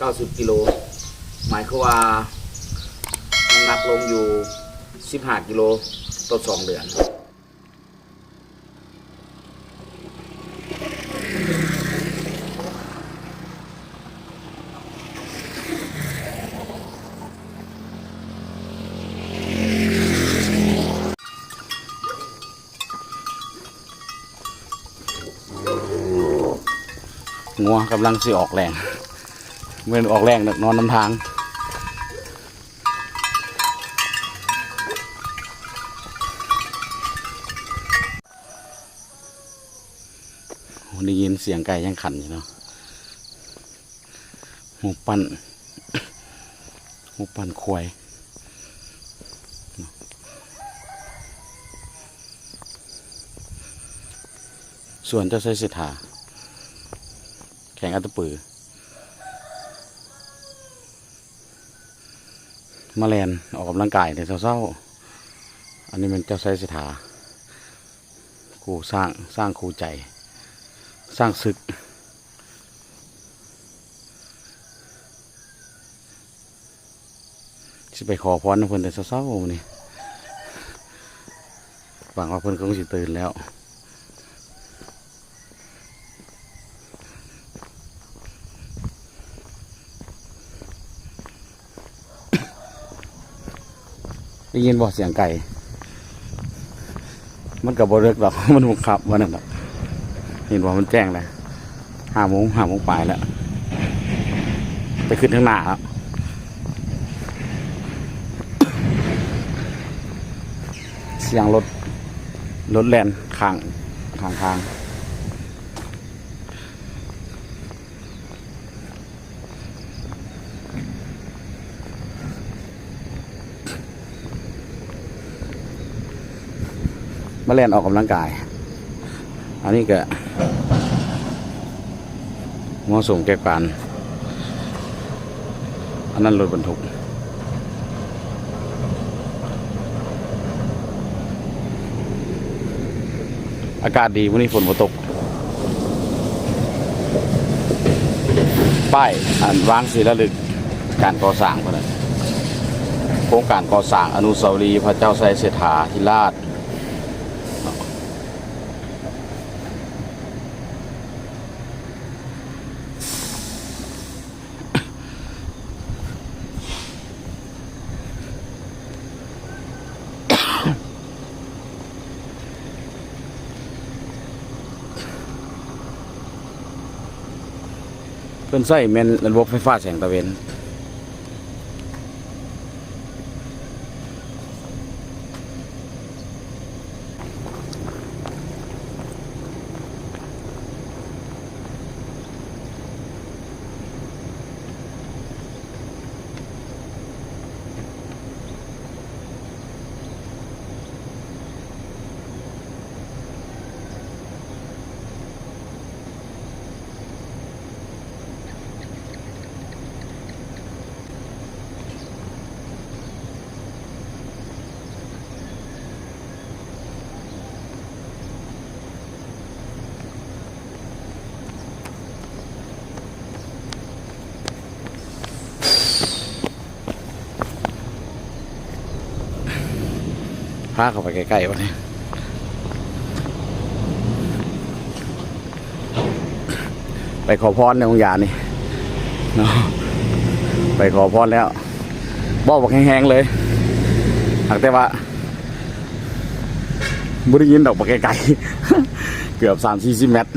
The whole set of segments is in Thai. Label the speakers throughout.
Speaker 1: 90กิโลหมายความว่าน้ำหนักลงอยู่ 15กิโลต่อสองเดือนงัวกำลังสิออกแรง เมื่อออกแรงนอนน้ำทางโอ้ได้ยินเสียงไก่ยังขันอยู่เนาะหมูปั้นหมูปั้นควายส่วนเจ้าใช้สิทธาแข่งอัตตปือ มาแลนออกกำลังกายแต่เศร้าๆ อันนี้มันเจ้าไซสิทธาครูสร้างสร้างครูใจ สร้างศึก สิไปขอพรนะเพิ่อนแต่เศร้าๆนี่หวังว่าเพิ่อนคงสิตื่นแล้ว ได้ยินบ่เสียงไก่ มันกับบเลิกหรอก มันหุกขับวันนั้นหรอกเห็นว่ามันแจ้งเลยห้าโมงห้าโมงปลายแล้ว ไปขึ้นข้างหน้าแล้วเสียงรถรถแลนข้างข้างทาง มาเล่นออกกำลังกาย อันนี้ก็มอส่งแก่การอันนั้นรถบรรทุกอากาศดีวันนี้ฝนบ่ตก ป้ายอันวางศิลลึก การก่อสร้างพนนะโครงการก่อสร้างอนุสาวรีย์พระเจ้าไซเสถาธิราช เพิ่นใส่แม่นระบบไฟฟ้าแสงตะเวน พาเข้าไปใกล้ๆวะเนี่ยไปขอพรในองค์ยานี่เนาะไปขอพรแล้วบอกบอกแห้งๆเลยหากแต่ว่าบุได้ยินดอกบอกไกลๆเกือบสามสี่สิบเมตร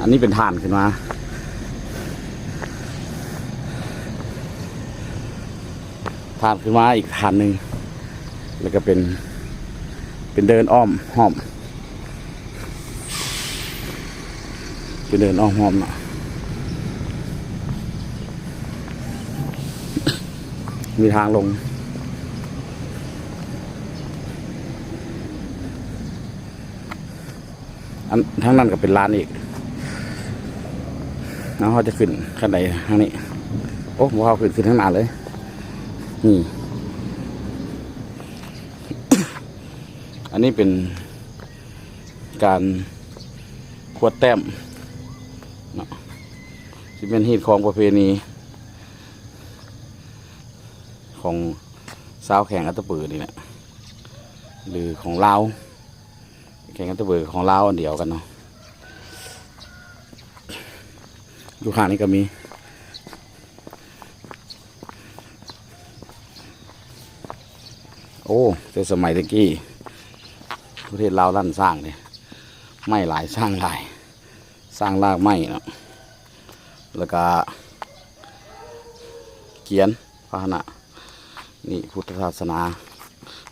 Speaker 1: อันนี้เป็นฐานขึ้นมาฐานขึ้นมาอีกฐานหนึ่ง แล้วก็เป็น เป็นเดินอ้อมห้อมเป็นเดินอ้อมห้อมเนาะมีทางลงอันทั้งนั้นก็เป็นร้านอีกแล้วเขาจะขึ้นขั้นใดทางนี้ โอ้ผมเอาขึ้นขึ้นทั้งนาเลย นี่ นนี้เป็นการขวดแต้มเนาะที่เป็นฮีดของประเพณี ของสาวแข่งอัตตปือนี่แหละหรือของลาวแข่งอัตตปือของลาวอันเดียวกันเนาะอยู่ข้างนี้ก็มีโอ้แต่สมัยตะกี้ ประเทศลาวลั่นสร้างเนี่ยไม่หลายสร้างหลาย สร้างรากไม้เนาะแล้วก็เขียนพาหนะนี่พุทธศาสนา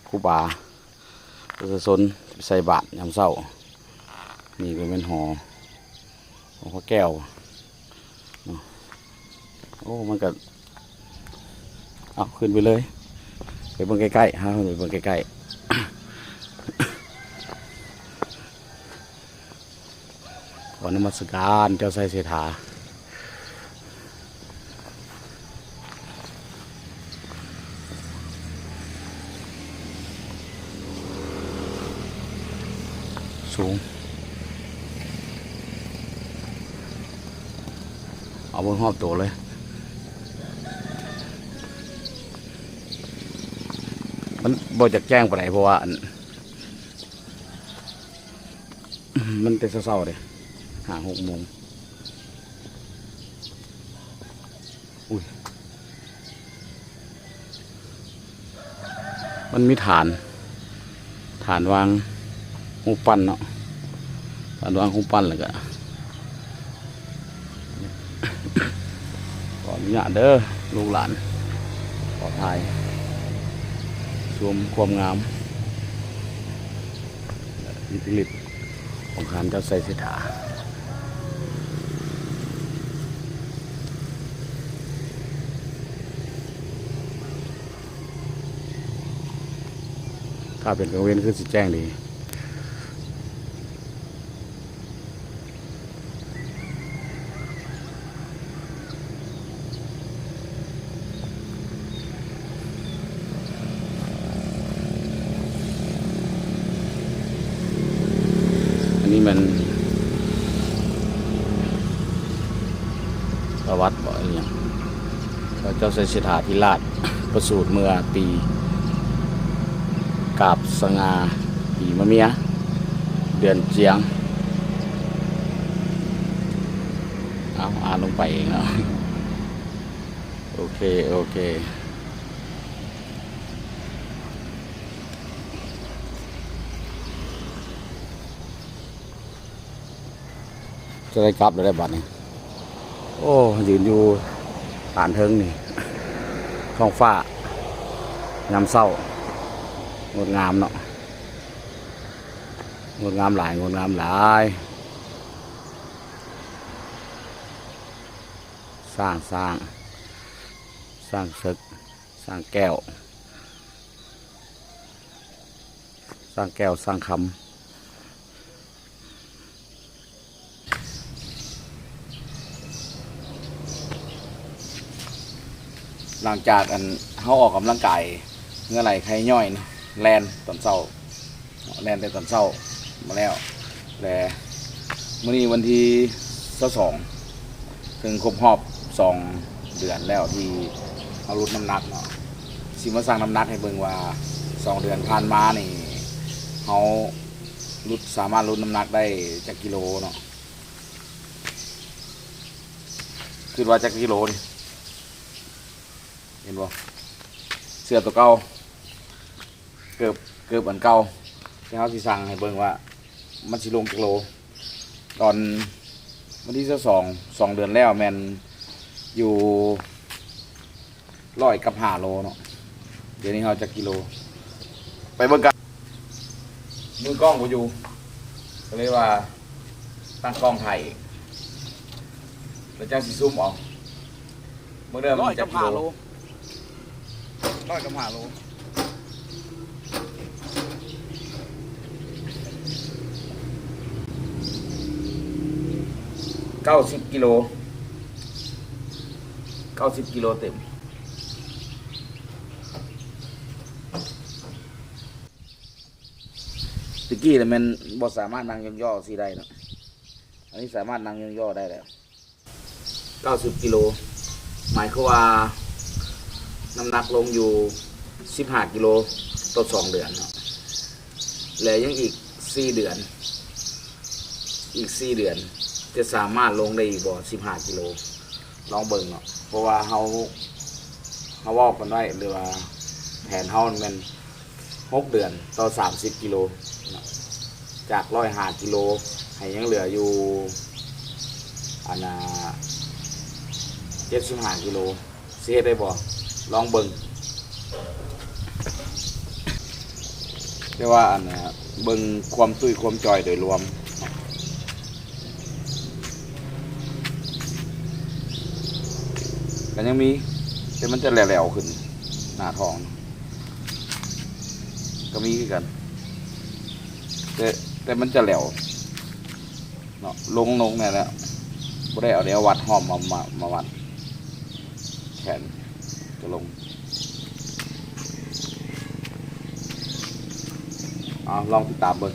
Speaker 1: คูบาประชาชนใส่บาตรยามเศร้า นี่ก็เป็นหอหอพระแก้วโอ้มันก็เอาขึ้นไปเลย ไปเบิ่งใกล้ๆฮะไปเบิ่งใกล้ๆ ขอนมัสการเจ้าไซเสถาสูง เอาบนหอบตัวเลยมันบ่จากแจ้งไปไหนเพราะว่า มันเป็นเศร้าเลย หาหกโมงอุ้ยมันมีฐาน ฐานวางหูปั้นเนาะฐานวางหูปั้นเลยก็ขออนุญาตเด้อลูกหลานขอทายชมความงามอิทธิฤทธิ์ของขานเจ้าไซสิทธา ถ้าเป็นกังเวนคือสิแจ้งดีอันนี้มันประวัติบ่อะไรอย่างพระเจ้าไซสิทธาธิราชประสูติเมื่อปี กาบสงาปีมะเมีย เดือนเจียง เอาอ่านลงไปเองเนาะโอเค โอเคจะได้กลับได้บัตรนี่โอ้ยืนอยู่ผ่านเทิงนี่ท้องฟ้ายามเศร้า งดงามเนาะงดงามหลายงดงามหลายสร้างสร้างสร้างศึกสร้างแก้ว สร้างแก้วสร้างคำหลังจากอันเขาออกกำลังกายเมื่อไหร่ใครย่อยนะ แลนตอนเช้าแลนแต่ตอนเช้ามาแล้วแต่มื่อนี้วันที่สองถึงครบรอบสองเดือนแล้วที่เขาลดน้ำหนักเนาะสิมาสั่งน้ำหนักให้เบิ่งว่าสองเดือนผ่านมานี่เขาลดสามารถลดน้ำหนักได้จากกิโลเนาะคือว่าจากกิโลนี่เห็นบ่เสื้อตัวเก่า เกือบเกือบอันเก่าที่เขาสิสั่งให้เบิ่งว่า มันสิลงกิโล ตอนวันที่สองสองเดือนแล้วแมนอยู่ร้อยกับหาโลเนาะเดี๋ยวนี้เขาจะกิโล ไปเบิ่งกันมือกล้องกูอยู่ก็เลยว่าตั้งกล้องถ่ายแล้วจ้างสิซูมออกเมื่อเดิม
Speaker 2: ร้อย
Speaker 1: มันจะ
Speaker 2: กับ
Speaker 1: กิ
Speaker 2: หา
Speaker 1: โล
Speaker 2: โลร้อยกับหาโล
Speaker 1: เก้าสิบกิโลเก้าสิบกิโลเต็ม ตะกี้แต่มันบ่สามารถนั่งย่อๆสิได้เนาะอันนี้สามารถนั่งย่อๆได้แล้วเก้าสิบกิโล หมายคือว่าน้ำหนักลงอยู่สิบห้ากิโลต่อสองเดือนเนาะและยังอีกสี่เดือน อีกสี่เดือน จะสามารถลงได้อีกบ่สิบห้ากิโลลองเบิ่งเนาะเพราะว่าเฮาเฮาว่ากันไว้หรือว่าแผนเฮามันหกเดือนต่อสามสิบกิโลจากร้อยห้ากิโลให้ยังเหลืออยู่อันน่ะเจ็ดสิบห้ากิโลเสียได้บ่ลองเบิ่งแต่ว่าอันน่ะเบิ่งความตุ้ยความจอยโดยรวม ก็ยังมีแต่มันจะแหลวๆขึ้น หน้าท้อง ก็มีกัน แต่แต่มันจะแหลวเนาะลงลงเนี่ยแหละบ่ได้เอาเดี๋ยววัดหอมมามามาวัด แขนจะลงเอาลองติดตามเบิ่ง